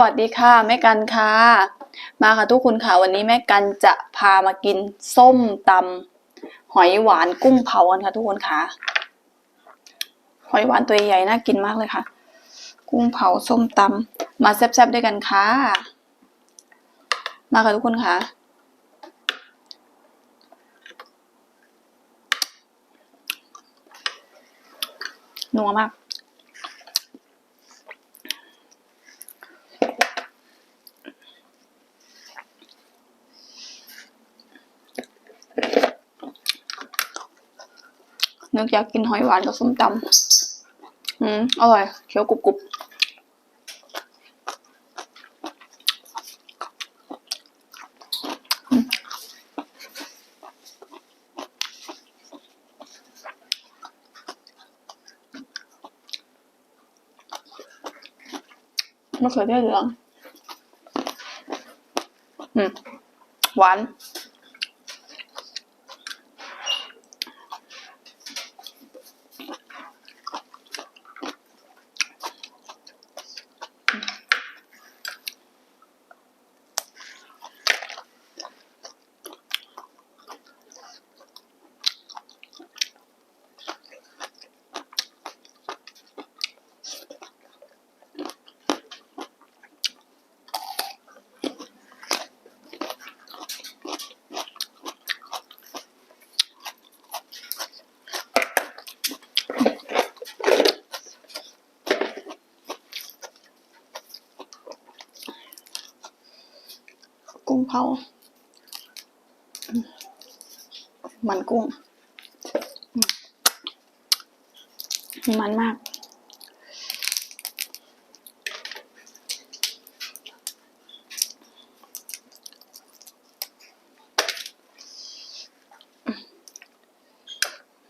วัสดีค่ะแม่กันค่ะ มาค่ะทุกคนค่ะวันนี้แม่กันจะพามากินส้มตำหอยหวานกุ้งเผากันค่ะทุกคนค่ะ หอยหวานตัวใหญ่น่ากินมากเลยค่ะ กุ้งเผาส้มตำมาแซ่บๆด้วยกันค่ะ มาค่ะทุกคนค่ะนัวมาก นึกอยากกินหอยหวานกับส้มตำอืมอร่อยเคี้ยวกรุบกรุบอืมมะเขือเทศเหลือง อืม หวาน กุ้งเผามันกุ้ง มันมาก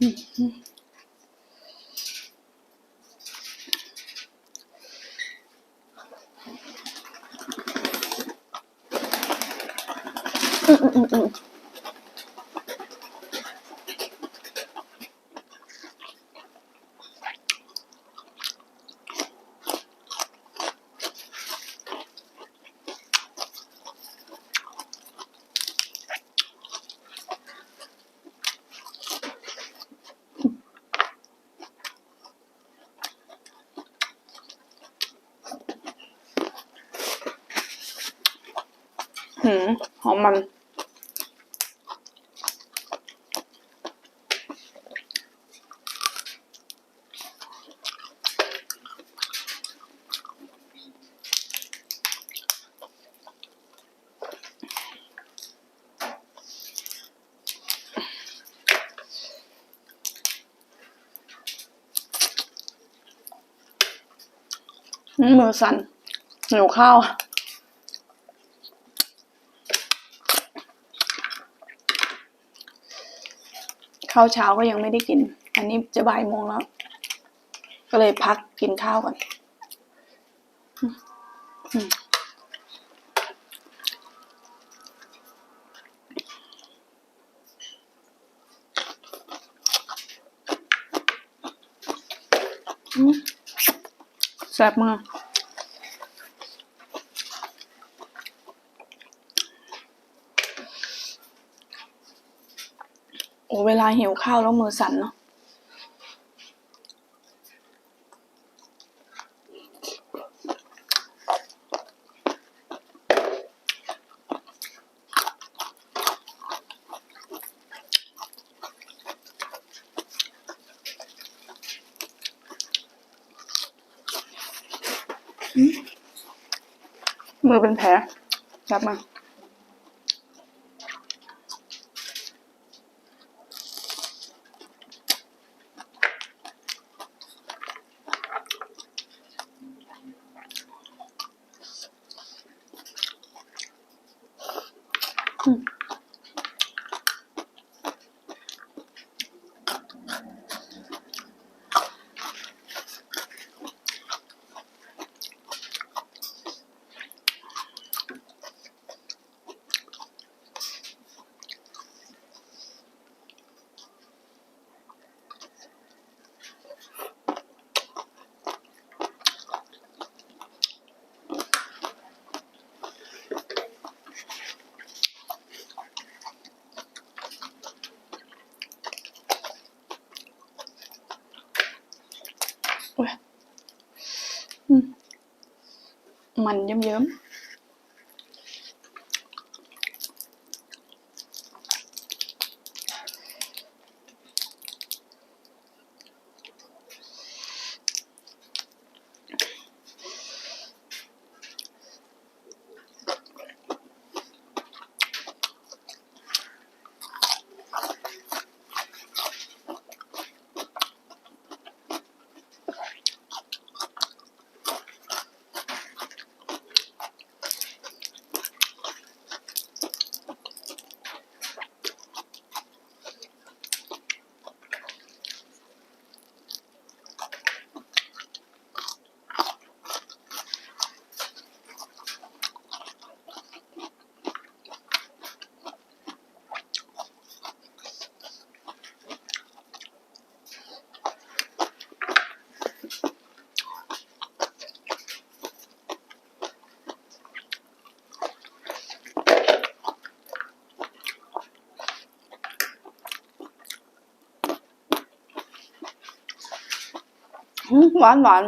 อืม อืมอื มือสั่นหิวข้าวข้าวเช้าก็ยังไม่ได้กิน อันนี้จะบ่ายโมงแล้ว ก็เลยพักกินข้าวก่อนแซ่บมาก โอ้เวลาหิวข้าวแล้วมือสั่นเนาะมือเป็นแผลจับมา อ มันเยิ้มๆหืมหวานหวาน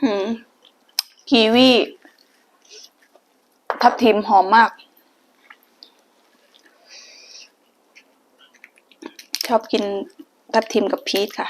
หืม กีวีทับทิมหอมมาก ชอบกินทับทิมกับพีชค่ะ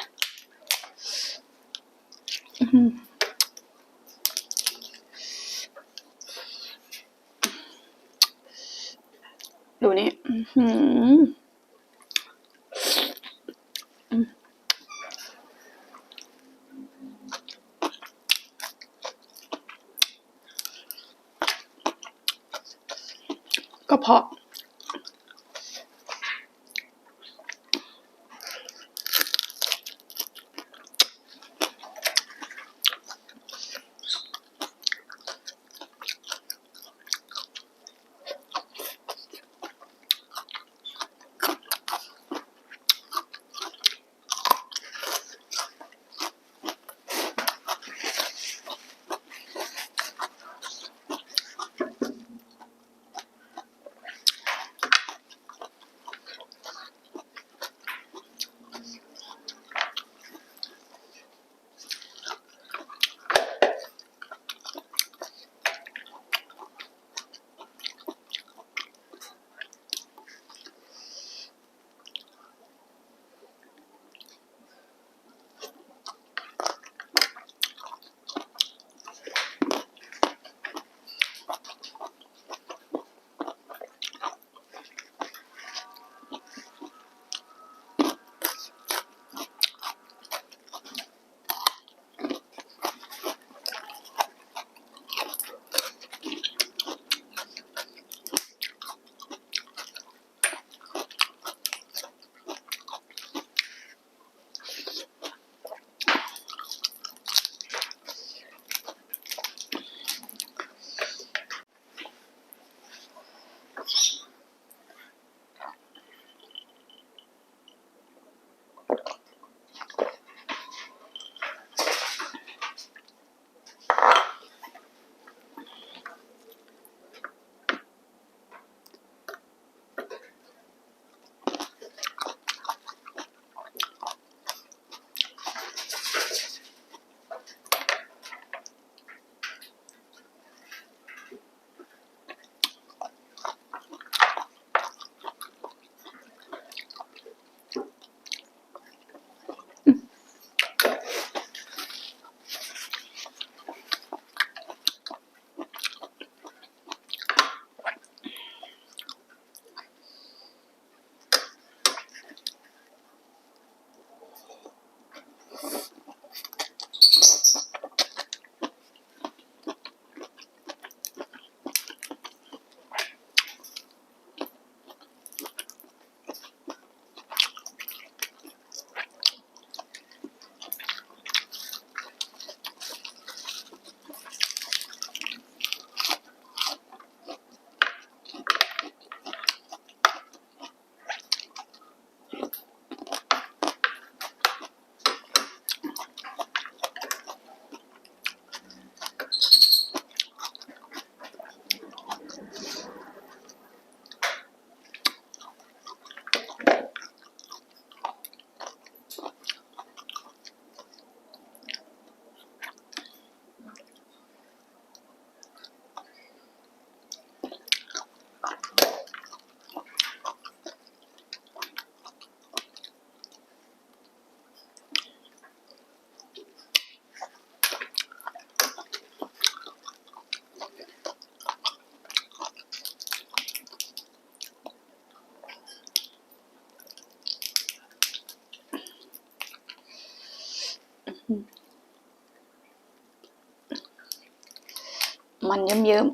mình nhớm nhớm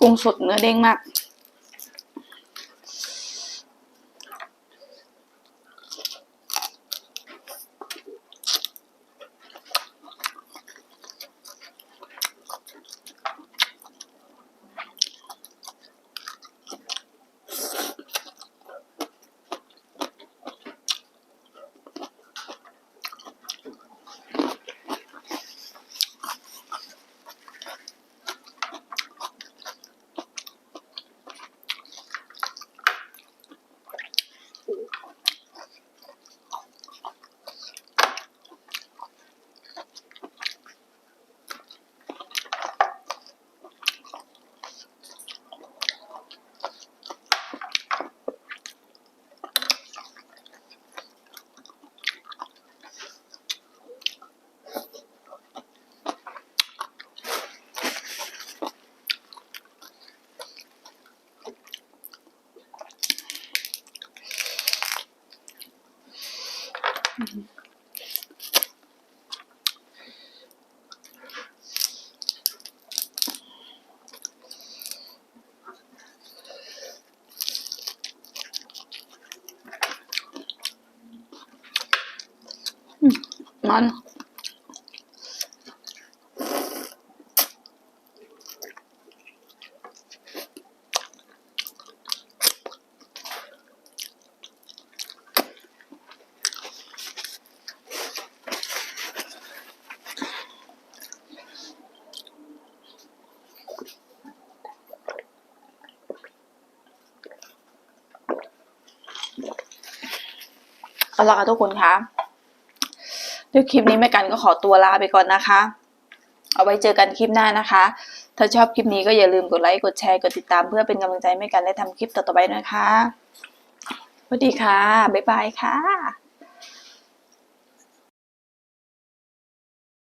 กุ้งสดเนื้อเด้งมาก มันเอาละค่ะทุกคนคะด้วยคลิปนี้แม่กันก็ขอตัวลาไปก่อนนะคะ เอาไว้เจอกันคลิปหน้านะคะ ถ้าชอบคลิปนี้ก็อย่าลืมกดไลค์ กดแชร์ กดติดตามเพื่อเป็นกำลังใจให้แม่กันได้ทำคลิปต่อๆไปนะคะสวัสดีค่ะ บ๊ายบายค่ะ